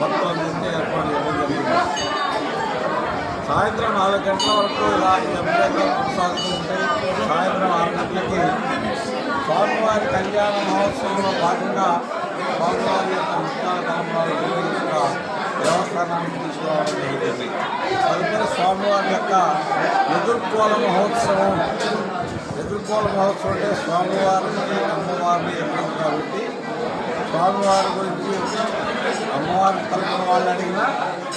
మొత్తం భక్తుల ఏర్పాటు చేయడం జరిగింది. సాయంత్రం నాలుగు గంటల వరకు ఇలా ఈ అభిషేకాలు కొనసాగుతూ ఉంటాయి. సాయంత్రం ఆరు గంటలకి స్వామివారి కళ్యాణ మహోత్సవంలో భాగంగా స్వామివారి యొక్క ముఖ్యాల తలంబాలు యొక్క దేవస్థానానికి తీసుకురావడం జరిగింది. తదుపరి స్వామివారి యొక్క ఎదుర్కోల మహోత్సవం. ఎదుర్కోల మహోత్సవం అంటే స్వామివారిని అమ్మవారిని ఎక్కడ కాబట్టి స్వామివారి గురించి అమ్మవారి తరపున వాళ్ళు అడిగినా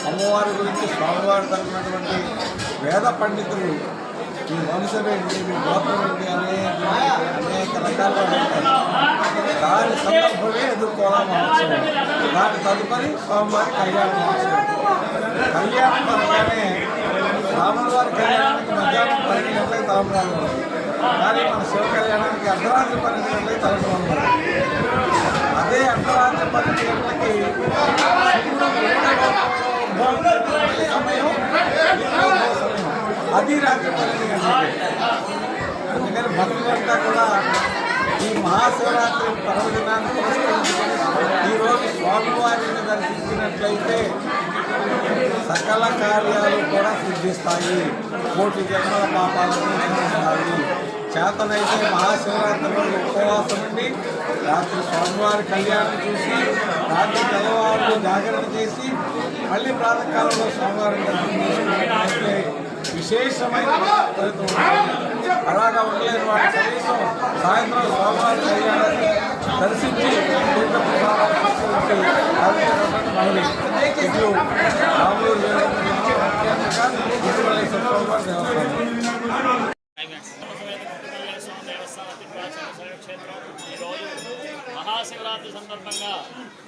అమ్మవారి గురించి స్వామివారి తరపునటువంటి వేద పండితులు మీ వంశం ఏంటి మీ గోత్రం ఏంటి అనే అనేక రకాలుగా ఉంటారు. దాని సందర్భమే ఎదుర్కోవాల మహోత్సవం దాని తదుపరి స్వామివారి కళ్యాణ మహోత్సవం. కళ్యాణం అనగానే రాములవారి కళ్యాణానికి మధ్యాహ్నం పన్నెండు గంటలకు తలంబరాలు. కానీ మన శివ కళ్యాణానికి అర్ధరాత్రి పన్నెండు గంటలకు తలంబరాలు. అదే అర్ధరాత్రి పన్నెండు గంటలకి అది రాత్రి పన్నెండు గంటలకి. అందుకని భక్తులంతా కూడా ఈ మహాశివరాత్రి పర్వదినాన్ని పురస్కరించుకొని ఈరోజు స్వామివారిని దర్శించినట్లయితే సకల కార్యాలు కూడా సిద్ధిస్తాయి. కోటి జన్మల పాపాలను చేతనైతే మహాశివరాత్రి ఉపవాసం ఉండి రాత్రి స్వామివారి కళ్యాణం చూసి రాత్రి తెల్లవారు జాగరణ చేసి మళ్ళీ ప్రాతకాలంలో స్వామివారిని దర్శనం విశేషమైన ఫలితం అలాగా ఉండలేని వాటి కనీసం సాయంత్రం స్వామివారి కళ్యాణాన్ని దర్శించి తీర్థ ప్రసాదాలు మనవి ఇట్లు రాములు క్షేత్రం ఈరోజు మహాశివరాత్రి సందర్భంగా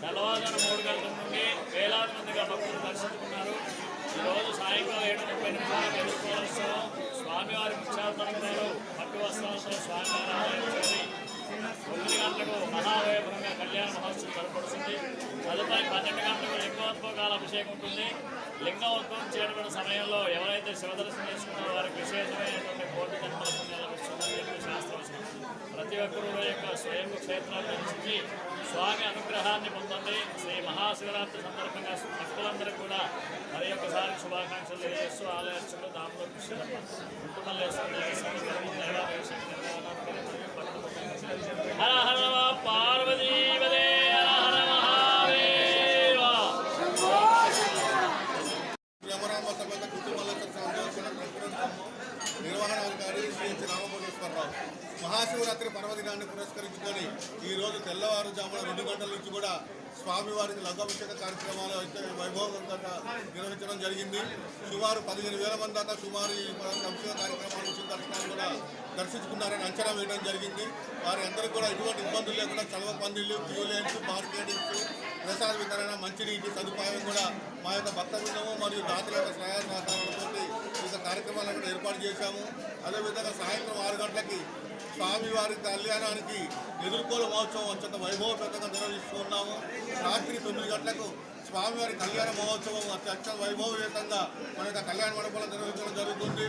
తెల్లవారుజాము మూడు గంటల నుండి వేలాది మందిగా భక్తులు దర్శించుకున్నారు. ఈరోజు సాయంకాలం ఏడు ముప్పై నిమిషాలకు స్వామివారి ముఖ్యావతరణలో పట్టు వస్త్రాలతో స్వామివారి ఆలయం చేరి తొమ్మిది గంటలకు మహావైభవంగా కళ్యాణ మహోత్సవం జరపడుతుంది తదుపరి పన్నెండు గంటలకు లింగోద్భోగాల అభిషేకం ఉంటుంది. లింగోద్భవం చేయడం సమయంలో ఎవరైతే శివదర్శనం క్షేత్రాన్ని దర్శించి స్వామి అనుగ్రహాన్ని పొందండి శ్రీ మహాశివరాత్రి సందర్భంగా భక్తులందరూ కూడా మరి ఒక్కసారి శుభాకాంక్షలు తెలియజేస్తూ ఆలయార్చకులు దాంట్లో హర మహాశివరాత్రి పర్వదినాన్ని పురస్కరించుకొని ఈ రోజు తెల్లవారుజామున రెండు గంటల నుంచి కూడా స్వామివారికి లఘాభిషేక కార్యక్రమాలు అయితే వైభవంగా నిర్వహించడం జరిగింది. సుమారు పదిహేను వేల మంది దాకా సుమారు ఈ అభిషేక కార్యక్రమాలు దర్శనాలు కూడా దర్శించుకున్నారని అంచనా వేయడం జరిగింది. వారి అందరికీ కూడా ఎటువంటి ఇబ్బందులు లేకుండా చలవ పందిళ్ళు క్యూ లైన్స్ మార్కెటింగ్స్ ప్రసాద వితరణ మంచినీటి సదుపాయం కూడా మా యొక్క భక్త బృందము మరియు దాతల యొక్క సహాయ సహకారాలతో ఈ కార్యక్రమాలను ఏర్పాటు చేశాము. అదేవిధంగా సాయంత్రం ఆరు స్వామివారి కళ్యాణానికి ఎదుర్కోలు మహోత్సవం అత్యంత వైభవపేతంగా నిర్వహిస్తున్నాము. రాత్రి తొమ్మిది గంటలకు స్వామివారి కళ్యాణ మహోత్సవం అత్యంత వైభవపేతంగా మన యొక్క కళ్యాణ మండపంలో నిర్వహించడం జరుగుతుంది.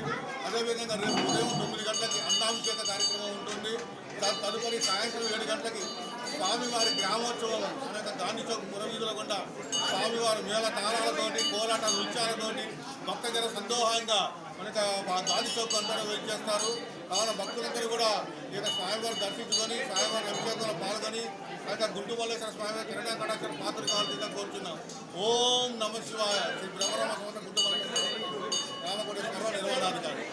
అదేవిధంగా రేపు ఉదయం తొమ్మిది గంటలకి అన్నాభిషేక కార్యక్రమం ఉంటుంది. దాని తదుపరి సాయంత్రం ఏడు గంటలకి స్వామివారి గ్రామోత్సవం మన యొక్క గాంధీ చౌక్ పురవీధుల గుండా స్వామివారి మేళ తాళాలతోటి కోలాట నృత్యాలతోటి భక్తజన సందోహంగా మనకు ఆ గాంధీ చౌక్ అంతా చేస్తారు కావున భక్తులందరూ కూడా ఈయన యొక్క స్వామివారిని దర్శించుకొని స్వామివారి అభిషేకంలో పాల్గొని అయితే యొక్క గుంటు స్వామివారి కిరణా కటాక్షర పాత్ర కావాల్సిందిగా కోరుతున్నాం ఓం నమ శివాయ. శ్రీ బ్రహ్మరామ సమత గుంటు మల్లేశ్వర రామకోటేశ్వర నిర్వహణాధికారి